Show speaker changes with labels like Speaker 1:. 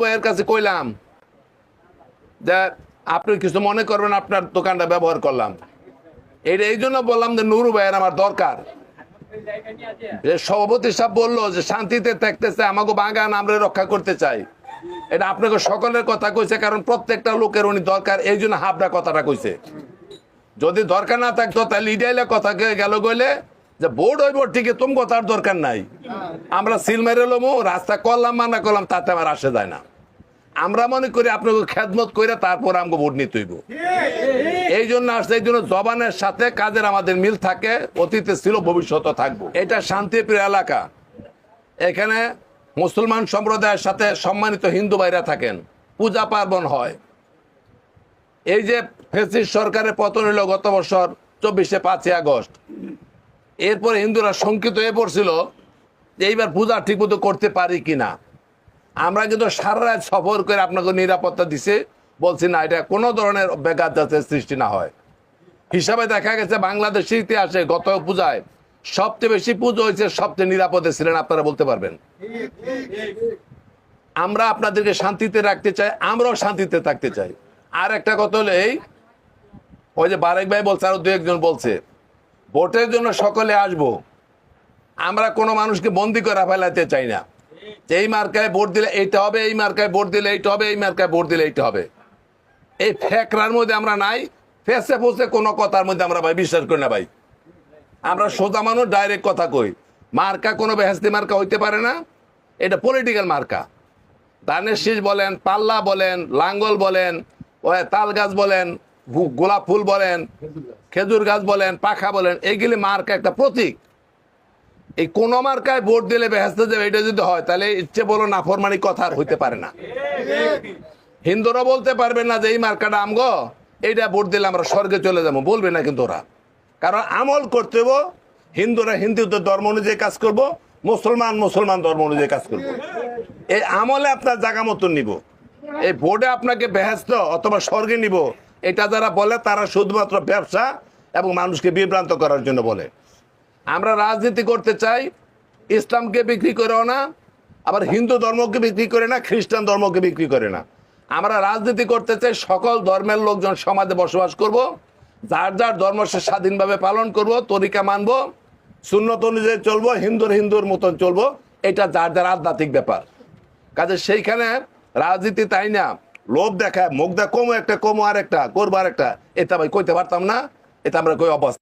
Speaker 1: ভাইয়ের কাছে কইলাম যে আপনি কিছু মনে করবেন, আপনার দোকানটা ব্যবহার করলাম। এটা এই জন্য বললাম যে নুরু ভাইয়ের আমার দরকার। যে সভাপতি সাহেব বলল যে শান্তিতে থাকতেছে আমাকে বাগান আমরা রক্ষা করতে চাই। এটা আপনাকে সকলের কথা কইছে, কারণ প্রত্যেকটা লোকের উনি দরকার, এই জন্য হাবড়া কথাটা কইছে। যদি দরকার না থাকতো, তাহলে ইডাইলে কথা গেল গইলে যে বোর্ড হইব ঠিকই, তুমি কথার দরকার নাই। আমরা সিল মেরে লমু, রাস্তা করলাম, মানা করলাম, তাতে আমার আসে যায় না। আমরা মনে করি আপনাকে খেদমত করে তারপর আমাকে ভোট নিতে হইব। এই জন্য আসছে এই জন্য জবানের সাথে কাজের আমাদের মিল থাকে, অতীতে ছিল ভবিষ্যতে থাকব। এটা শান্তিপ্রিয় এলাকা। এখানে মুসলমান সম্প্রদায়ের সাথে সম্মানিত হিন্দু ভাইরা থাকেন। পূজা পার্বণ হয়। এই যে ফেসিস সরকারের পতন হইল গত বছর, চব্বিশে পাঁচই আগস্ট। এরপরে হিন্দুরা শঙ্কিত হয়ে পড়ছিল যে এইবার পূজা ঠিকমতো করতে পারি কিনা। আমরা কিন্তু সারা রাত সফর করে আপনাকে নিরাপত্তা দিছে। বলছি, না, এটা কোনো ধরনের বেকার যাতে সৃষ্টি না হয়। হিসাবে দেখা গেছে বাংলাদেশের ইতিহাসে গত পূজায় সবচেয়ে বেশি পুজো হয়েছে, সবচেয়ে নিরাপদে ছিলেন, আপনারা বলতে পারবেন। আমরা আপনাদেরকে শান্তিতে রাখতে চাই, আমরাও শান্তিতে থাকতে চাই। আর একটা কথা হলো এই, ওই যে বারেক ভাই বলছে, আরও দু একজন বলছে, ভোটের জন্য সকলে আসব। আমরা কোনো মানুষকে বন্দি করে ফেলাতে চাই না। এই মার্কায় ভোট দিলে এইটা হবে, এই মার্কায় ভোট দিলে এইটা হবে, এই মার্কায় ভোট দিলে এইটা হবে। এই ফেকরার মধ্যে আমরা নাই, ফেসে ফোসে কোনো কথার মধ্যে আমরা ভাই বিশ্বাস করি না ভাই। আমরা সোজা মানুষ, ডাইরেক্ট কথা কই। মার্কা কোনো বেহেস্তি মার্কা হইতে পারে না, এটা পলিটিক্যাল মার্কা। ধানের শীষ বলেন, পাল্লা বলেন, লাঙ্গল বলেন তাল গাছ বলেন গোলাপ ফুল বলেন, খেজুর গাছ বলেন, পাখা বলেন এইগুলি মার্কা একটা প্রতীক। এই কোন মার্কায় ভোট দিলে বেহেস্তে যাবে এটা যদি হয়, তাহলে ইচ্ছে বলো নাফরমানি কথা আর হইতে পারে না। হিন্দুরা বলতে পারবে না যে এই মার্কাটা আমগো, এইটা ভোট দিলে আমরা স্বর্গে চলে যাব, বলবে না কিন্তু ওরা। কারণ আমল করতে হিন্দুরা হিন্দুদের ধর্ম অনুযায়ী কাজ করব, মুসলমান মুসলমান ধর্ম অনুযায়ী কাজ করব। এই আমলে আপনার জায়গা মতন নিব। এই ভোটে আপনাকে বেহেস্ত অথবা স্বর্গে নিব, এটা যারা বলে তারা শুধুমাত্র ব্যবসা এবং মানুষকে বিভ্রান্ত করার জন্য বলে। আমরা রাজনীতি করতে চাই, ইসলামকে বিক্রি করেও না, আবার হিন্দু ধর্মকে বিক্রি করে না, খ্রিস্টান ধর্মকে বিক্রি করে না। আমরা রাজনীতি করতে চাই, সকল ধর্মের লোকজন সমাজে বসবাস করব, যার যার ধর্ম সে স্বাধীনভাবে পালন করব, তরিকা মানব, সুন্নত অনুযায়ী চলবো, হিন্দুর হিন্দুর মতন চলবো, এটা যার যার আধ্যাত্মিক ব্যাপার। কাজে সেইখানে রাজনীতি তাই না, লোভ দেখায়, মুখ দেখ কমো একটা, কমো আর একটা করব আর একটা এটা ভাই কইতে পারতাম না, এটা আমরা কই অবস্থা